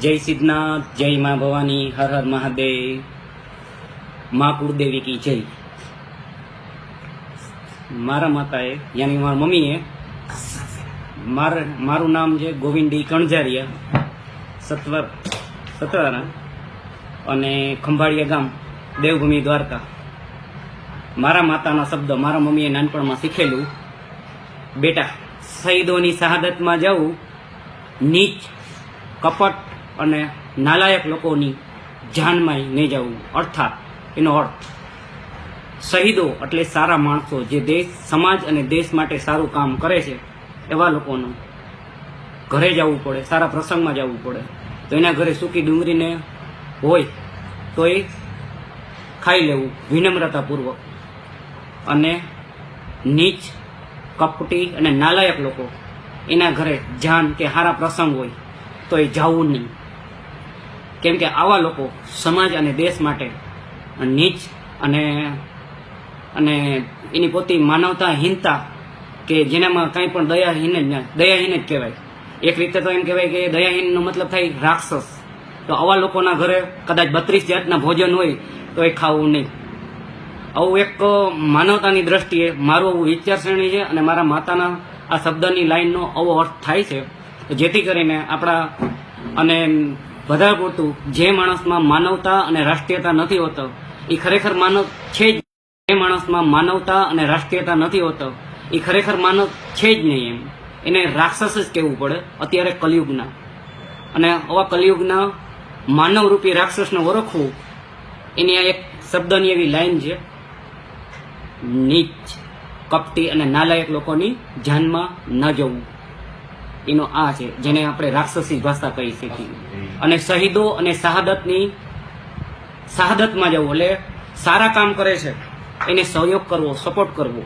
જય સિદ્ધનાથ, જય મા ભવાની, હર હર મહાદેવ. મા કુળદેવી કી જય. મારા માતાએ, યાની મારા મમ્મીએ, માર, મારું નામ છે ગોવિંદી કણઝારિયા સત્વર સતવારા, અને ખંભાળિયા ગામ, દેવભૂમિ દ્વારકા. મારા માતાના શબ્દ મારા મમ્મીએ નાનપણમાં શીખેલું. બેટા, શહીદોની શહાદતમાં જવું નીચ, કપટ અને નાલાયક લોકોની જાનમાં નહીં જવું. અર્થાત, એનો અર્થ, શહીદો એટલે સારા માણસો જે દેશ, સમાજ અને દેશ માટે સારું કામ કરે છે, એવા લોકોનું ઘરે જવું પડે, સારા પ્રસંગમાં જવું પડે. તો એના ઘરે સૂકી ડુંગળીને હોય, તો એ ખાઈ લેવું વિનમ્રતાપૂર્વક. અને નીચ, કપટી અને નાલાયક લોકો એના ઘરે જાન કે સારા પ્રસંગ હોય, તો એ જવું નહીં. કેમ કે આવા લોકો સમાજ અને દેશ માટે નીચ અને અને એની પોતી માનવતાહીનતા કે જેનામાં કંઈ પણ દયાહીન જ દયાહીન જ કહેવાય. એક રીતે તો એમ કહેવાય કે દયાહીનનો મતલબ થાય રાક્ષસ. તો આવા લોકોના ઘરે કદાચ બત્રીસ જાતના ભોજન હોય તો એ ખાવું નહીં. આવું એક માનવતાની દ્રષ્ટિએ મારું આવું વિચારસરણી છે અને મારા માતાના આ શબ્દની લાઈનનો આવો અર્થ થાય છે. જેથી કરીને આપણા અને વધારે પૂરતું જે માણસમાં માનવતા અને રાષ્ટ્રીયતા નથી હોતો એ ખરેખર માનવ છે જ જે માણસમાં માનવતા અને રાષ્ટ્રીયતા નથી હોતો એ ખરેખર માનવ છે જ નહીં એમ. એને રાક્ષસ જ કહેવું પડે, અત્યારે કલયુગના. અને આવા કલયુગના માનવરૂપી રાક્ષસને ઓળખવું, એની આ એક શબ્દની એવી લાઈન છે, નીચ, કપટી અને નાલાયક લોકોની જાનમાં ન જવું. એનો આ છે, જેને આપણે રાક્ષસી ભાષા કહી શકીએ. અને શહીદો અને શહાદતની, શહાદતમાં જવું, એટલે સારા કામ કરે છે, એને સહયોગ કરવો સપોર્ટ કરવો.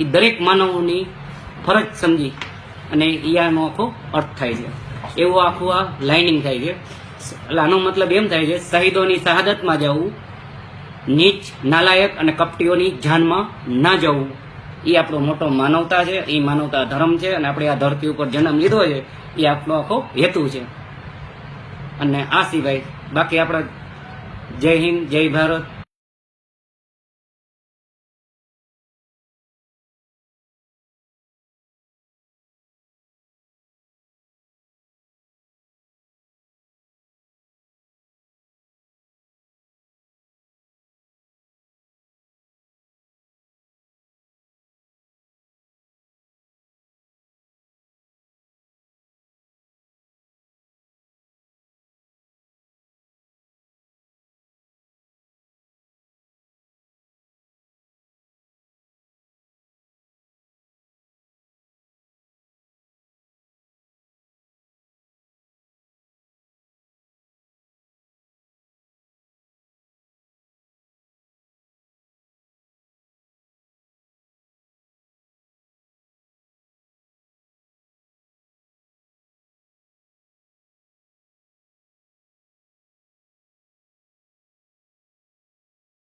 એ દરેક માનવોની ફરજ સમજી અને આનો આખો અર્થ થાય છે. એવું આખું આ લાઇનિંગ થાય છે. એટલે આનો મતલબ એમ થાય છે, શહીદોની શહાદતમાં જવું, નીચ, નાલાયક અને કપટીઓની જાનમાં ના જવું. એ આપણો મોટો માનવતા છે એ માનવતા ધર્મ છે, અને આપણે આ ધરતી ઉપર જન્મ લીધો છે એ આપણો આખો હેતુ છે. અને આ સિવાય બાકી આપણે જય હિન્દ, જય ભારત